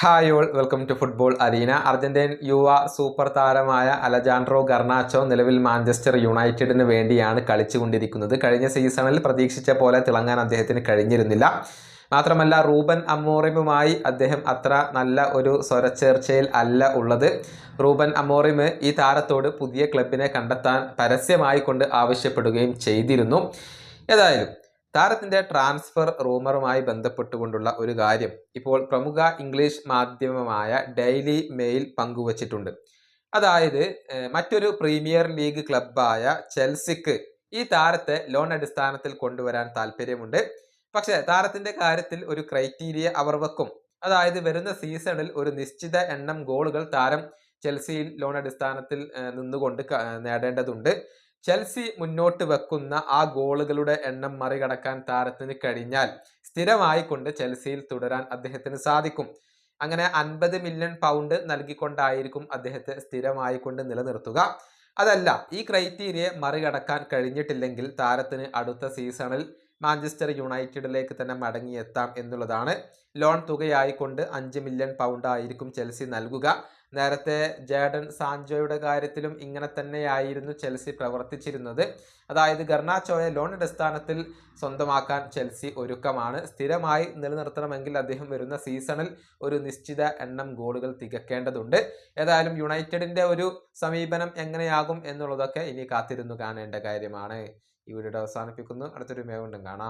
Hi all welcome to football arena Argentine യുവ super താരമായ Alejandro Garnacho നിലവിൽ Manchester യുണൈറ്റഡിന് വേണ്ടിയാണ് കളിച്ചുകൊണ്ടിരിക്കുന്നത്. കഴിഞ്ഞ സീസണിൽ പ്രതീക്ഷിച്ച പോലെ തിളങ്ങാൻ അദ്ദേഹത്തിന് കഴിഞ്ഞിരുന്നില്ല. മാത്രമല്ല റൂബൻ അമോറിമുമായി അദ്ദേഹം അത്ര നല്ല ഒരു സ്വരച്ചേർച്ചയിൽ അല്ല ഉള്ളത്. റൂബൻ അമോറിമ് ഈ താരത്തോട് പുതിയ ക്ലബിനെ കണ്ടെത്താൻ പരസ്യമായി കൊണ്ട് ആവശ്യപ്പെടുകയും ചെയ്തിരുന്നു. ഏതായാലും താരത്തിന്റെ ട്രാൻസ്ഫർ റൂമറുമായി ബന്ധപ്പെട്ടുകൊണ്ടുള്ള ഒരു കാര്യം ഇപ്പോൾ പ്രമുഖ ഇംഗ്ലീഷ് മാധ്യമമായ ഡെയിലി മെയിൽ പങ്കുവച്ചിട്ടുണ്ട്. അതായത് മറ്റൊരു പ്രീമിയർ ലീഗ് ക്ലബായ ചെൽസിക്ക് ഈ താരത്തെ ലോൺ അടിസ്ഥാനത്തിൽ കൊണ്ടുവരാൻ താല്പര്യമുണ്ട്. പക്ഷെ താരത്തിന്റെ കാര്യത്തിൽ ഒരു ക്രൈറ്റീരിയ അവർ വെക്കും. അതായത് വരുന്ന സീസണിൽ ഒരു നിശ്ചിത എണ്ണം ഗോളുകൾ താരം ചെൽസിയിൽ ലോൺ അടിസ്ഥാനത്തിൽ നിന്നുകൊണ്ട് നേടേണ്ടതുണ്ട്. ചെൽസി മുന്നോട്ട് വെക്കുന്ന ആ ഗോളുകളുടെ എണ്ണം മറികടക്കാൻ താരത്തിന് കഴിഞ്ഞാൽ സ്ഥിരമായി കൊണ്ട് ചെൽസിയിൽ തുടരാൻ അദ്ദേഹത്തിന് സാധിക്കും. അങ്ങനെ അൻപത് മില്യൺ പൗണ്ട് നൽകിക്കൊണ്ടായിരിക്കും അദ്ദേഹത്തെ സ്ഥിരമായി കൊണ്ട് നിലനിർത്തുക. അതല്ല ഈ ക്രൈറ്റീരിയ മറികടക്കാൻ കഴിഞ്ഞിട്ടില്ലെങ്കിൽ താരത്തിന് അടുത്ത സീസണിൽ മാഞ്ചസ്റ്റർ യുണൈറ്റഡിലേക്ക് തന്നെ മടങ്ങിയെത്താം എന്നുള്ളതാണ്. ലോൺ തുകയായിക്കൊണ്ട് അഞ്ച് മില്യൺ പൗണ്ട് ആയിരിക്കും ചെൽസി നൽകുക. നേരത്തെ ജേഡൻ സാഞ്ചോയുടെ കാര്യത്തിലും ഇങ്ങനെ തന്നെയായിരുന്നു ചെൽസി പ്രവർത്തിച്ചിരുന്നത്. അതായത് ഗർണാച്ചോയെ ലോൺ അടിസ്ഥാനത്തിൽ സ്വന്തമാക്കാൻ ചെൽസി ഒരുക്കമാണ്. സ്ഥിരമായി നിലനിർത്തണമെങ്കിൽ അദ്ദേഹം വരുന്ന സീസണിൽ ഒരു നിശ്ചിത എണ്ണം ഗോളുകൾ തികക്കേണ്ടതുണ്ട്. ഏതായാലും യുണൈറ്റഡിന്റെ ഒരു സമീപനം എങ്ങനെയാകും എന്നുള്ളതൊക്കെ ഇനി കാത്തിരുന്നു കാണേണ്ട കാര്യമാണ്. ഈ വീഡിയോ അവസാനിപ്പിക്കുന്നു. അടുത്തൊരു മേവുണ്ടും കാണാം.